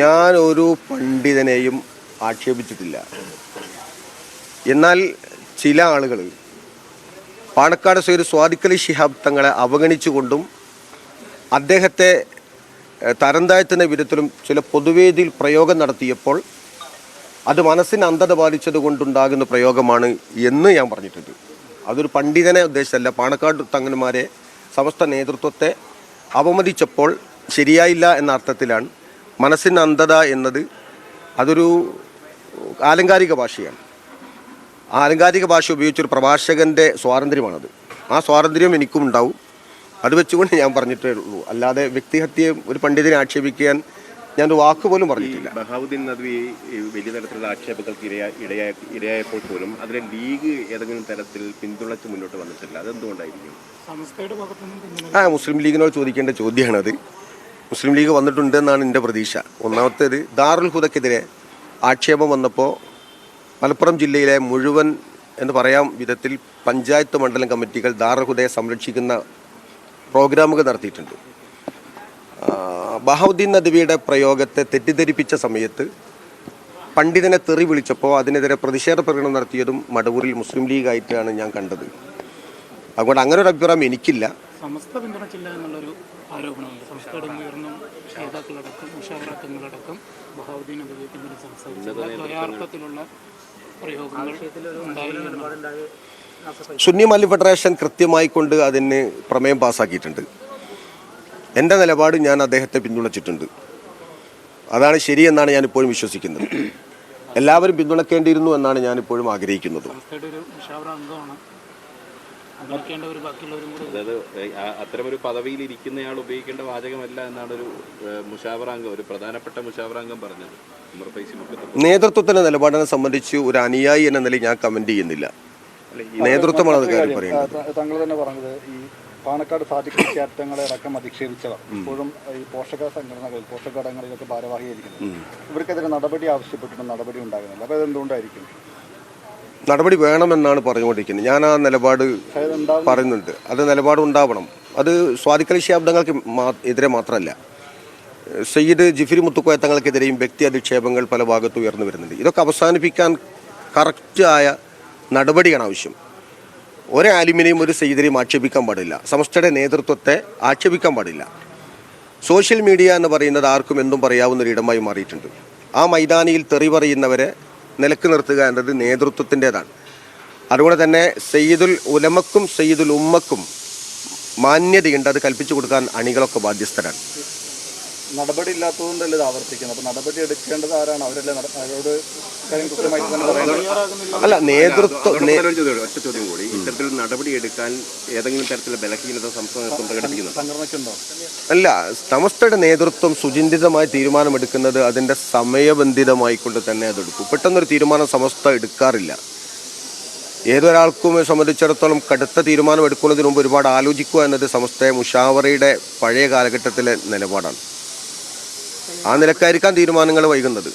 ഞാൻ ഒരു പണ്ഡിതനെയും ആക്ഷേപിച്ചിട്ടില്ല. എന്നാൽ ചില ആളുകൾ പാണക്കാട് സൈഡ് സ്വാദിക്കലി ശിഹാബ് തങ്ങളെ അവഗണിച്ചുകൊണ്ടും അദ്ദേഹത്തെ തരംതാഴ്ത്തുന്ന വിധത്തിലും ചില പൊതുവേദിയിൽ പ്രയോഗം നടത്തിയപ്പോൾ അത് മനസ്സിന് അന്ധത ബാധിച്ചത് കൊണ്ടുണ്ടാകുന്ന പ്രയോഗമാണ് എന്ന് ഞാൻ പറഞ്ഞിട്ടുണ്ട്. അതൊരു പണ്ഡിതനെ ഉദ്ദേശിച്ചല്ല പാണക്കാട് തങ്ങന്മാരെ സമസ്ത നേതൃത്വത്തെ അവമതിച്ചപ്പോൾ ശരിയായില്ല എന്ന അർത്ഥത്തിലാണ് മനസ്സിന് അന്ധത എന്നത് അതൊരു ആലങ്കാരിക ഭാഷയാണ്. ആ ആലങ്കാരിക ഭാഷ ഉപയോഗിച്ചൊരു പ്രഭാഷകന്റെ സ്വാതന്ത്ര്യമാണത്. ആ സ്വാതന്ത്ര്യം എനിക്കും ഉണ്ടാവും. അത് വെച്ചുകൊണ്ട് ഞാൻ പറഞ്ഞിട്ടേ ഉള്ളൂ. അല്ലാതെ വ്യക്തിഹത്യയെ ഒരു പണ്ഡിതനെ ആക്ഷേപിക്കാൻ ഞാൻ ഒരു വാക്ക് പോലും പറഞ്ഞിട്ടില്ല. ബഹാവുദ്ദീൻ നദ്വി വലിയ തരത്തിലുള്ള ആക്ഷേപങ്ങൾക്ക് ഇരയാ ഇടയായ ഇടയായപ്പോൾ പോലും അതിലെ ലീഗ് ഏതെങ്കിലും തരത്തിൽ പിന്തുണച്ച് മുന്നോട്ട് വന്നിട്ടില്ല. അതെന്തുകൊണ്ടായിരിക്കും? ആ മുസ്ലിം ലീഗിനോട് ചോദിക്കേണ്ട ചോദ്യമാണത്. മുസ്ലിം ലീഗ് വന്നിട്ടുണ്ട് എന്നാണ് എന്റെ പ്രതീക്ഷ. ഒന്നാമത്തേത് ദാറുൽ ഹുദക്കെതിരെ ആക്ഷേപം വന്നപ്പോൾ മലപ്പുറം ജില്ലയിലെ മുഴുവൻ എന്ന് പറയാം വിധത്തിൽ പഞ്ചായത്ത് മണ്ഡലം കമ്മിറ്റികൾ ദാറുൽ ഹുദയെ സംരക്ഷിക്കുന്ന പ്രോഗ്രാമുകൾ നടത്തിയിട്ടുണ്ട്. ബഹൗദ്ദീൻ നദ്വിയുടെ പ്രയോഗത്തെ തെറ്റിദ്ധരിപ്പിച്ച സമയത്ത് പണ്ഡിതനെ തെറി വിളിച്ചപ്പോൾ അതിനെതിരെ പ്രതിഷേധ പ്രകടനം നടത്തിയതും മടവൂരിൽ മുസ്ലിം ലീഗായിട്ടാണ് ഞാൻ കണ്ടത്. അതുകൊണ്ട് അങ്ങനെ ഒരു അഭിപ്രായം എനിക്കില്ല. സമസ്ത പിന്തുണച്ചില്ല എന്നുള്ളൊരു ആരോപണമുണ്ട്. സംസ്ഥയുടെ ഉയർന്ന നേതാക്കളടക്കം മുഷാവറാക്കങ്ങളടക്കം ബഹാവുദ്ദീൻ അബിയെ പിന്തുണ സംസാരിച്ചില്ല ദ്വയാർത്ഥത്തിലുള്ള പ്രയോഗങ്ങൾ ഉണ്ടായി സുന്നി മല്ലി ഫെഡറേഷൻ കൃത്യമായി കൊണ്ട് അതിന് പ്രമേയം പാസ്സാക്കിയിട്ടുണ്ട് എന്റെ നിലപാട് ഞാൻ അദ്ദേഹത്തെ പിന്തുണച്ചിട്ടുണ്ട്. അതാണ് ശരിയെന്നാണ് ഞാൻ ഇപ്പോഴും വിശ്വസിക്കുന്നത്. എല്ലാവരും പിന്തുണക്കേണ്ടിയിരുന്നു എന്നാണ് ഞാൻ ഇപ്പോഴും ആഗ്രഹിക്കുന്നത് ഒരു ഒരു അതായത് ഏഹ്, ആ- അത്തരമൊരു പദവിയിൽ ഇരിക്കുന്നയാൾ ഉപയോഗിക്കേണ്ട വാചകമല്ല എന്നാണ് ഒരു മുഷാവറാംഗം ഒരു പ്രധാനപ്പെട്ട മുഷാവറാംഗം പറഞ്ഞത്. നേതൃത്വത്തിന്റെ നിലപാടിനെ സംബന്ധിച്ച് ഒരു അനുയായി എന്ന നിലയിൽ ഞാൻ കമന്റ് ചെയ്യുന്നില്ല. നേതൃത്വമാണ് അത് കാര്യം പറയുന്നത് താങ്കൾ തന്നെ പറഞ്ഞത് ഈ പാണക്കാട് സാധിക്കുന്ന ക്യാപ്റ്റങ്ങളെ അടക്കം അധിക്ഷേപിച്ചവർ. ഇപ്പോഴും ഈ പോഷക സംഘടനകൾ സംഘടനകളിൽ പോഷകടങ്ങളിലൊക്കെ ഭാരവാഹിയായിരിക്കുന്നത്. ഇവർക്കെതിരെ നടപടി ആവശ്യപ്പെട്ടിട്ടും നടപടി ഉണ്ടാകുന്നില്ല. അപ്പോൾ അതെന്തുകൊണ്ടായിരിക്കും? നടപടി വേണമെന്നാണ് പറഞ്ഞുകൊണ്ടിരിക്കുന്നത്. ഞാൻ ആ നിലപാട് പറയുന്നുണ്ട്. അത് നിലപാട് ഉണ്ടാവണം അത് സ്വാതിക്കലി ശാബ്ദങ്ങൾക്ക് എതിരെ മാത്രമല്ല. സയ്യിദ് ജിഫിരി മുത്തുക്കോയ തങ്ങൾക്കെതിരെയും വ്യക്തി അധിക്ഷേപങ്ങൾ പല ഭാഗത്തും ഉയർന്നു വരുന്നുണ്ട്. ഇതൊക്കെ അവസാനിപ്പിക്കാൻ കറക്റ്റായ നടപടിയാണ് ആവശ്യം. ഒരു ആലിമിനെയും ഒരു സയ്യിദിനെയും ആക്ഷേപിക്കാൻ പാടില്ല. സമസ്തയുടെ നേതൃത്വത്തെ ആക്ഷേപിക്കാൻ പാടില്ല. സോഷ്യൽ മീഡിയ എന്ന് പറയുന്നത് ആർക്കും എന്തും പറയാവുന്ന ഇടമായി മാറിയിട്ടുണ്ട്. ആ മൈതാനിയിൽ തെറി പറയുന്നവരെ നിലയ്ക്ക് നിർത്തുക എന്നത് നേതൃത്വത്തിന്റെതാണ്. അതുകൊണ്ട് തന്നെ സയ്യിദുൽ ഉലമക്കും സയ്യിദുൽ ഉമ്മക്കും മാന്യതയുണ്ട്. അത് കൽപ്പിച്ചു കൊടുക്കാൻ അണികളൊക്കെ ബാധ്യസ്ഥരാണ്. നടപടി ഇല്ലാത്തതുകൊണ്ടല്ലേ ഇത് ആവർത്തിക്കുന്നത്? അപ്പോൾ നടപടി എടുക്കേണ്ടത് ആരാണ്? അവരല്ലേ അവരോട് കാര്യം കൃത്യമായിട്ട് തന്നെ പറയുന്നത്. അല്ല നേതൃത്വം ഇത്തരത്തിൽ നടപടി എടുക്കാൻ ഏതെങ്കിലും തരത്തിലുള്ള ബലഹീനത സംസ്ഥാനത്തും പ്രകടിപ്പിക്കുന്നുണ്ടോ? അല്ല സമസ്തയുടെ നേതൃത്വം സുചിന്തിതമായി തീരുമാനമെടുക്കുന്നത് അതിന്റെ സമയബന്ധിതമായിക്കൊണ്ട് തന്നെ അതെടുക്കും. പെട്ടെന്നൊരു തീരുമാനം സമസ്ത എടുക്കാറില്ല. ഏതൊരാൾക്കും സംബന്ധിച്ചിടത്തോളം കടുത്ത തീരുമാനം എടുക്കുന്നതിന് മുമ്പ് ഒരുപാട് ആലോചിക്കുക എന്നത് സമസ്തയെ മുഷാവറയുടെ പഴയ കാലഘട്ടത്തിലെ നിലപാടാണ്. ആ നിലക്കായിരിക്കാം തീരുമാനങ്ങൾ വൈകുന്നത്.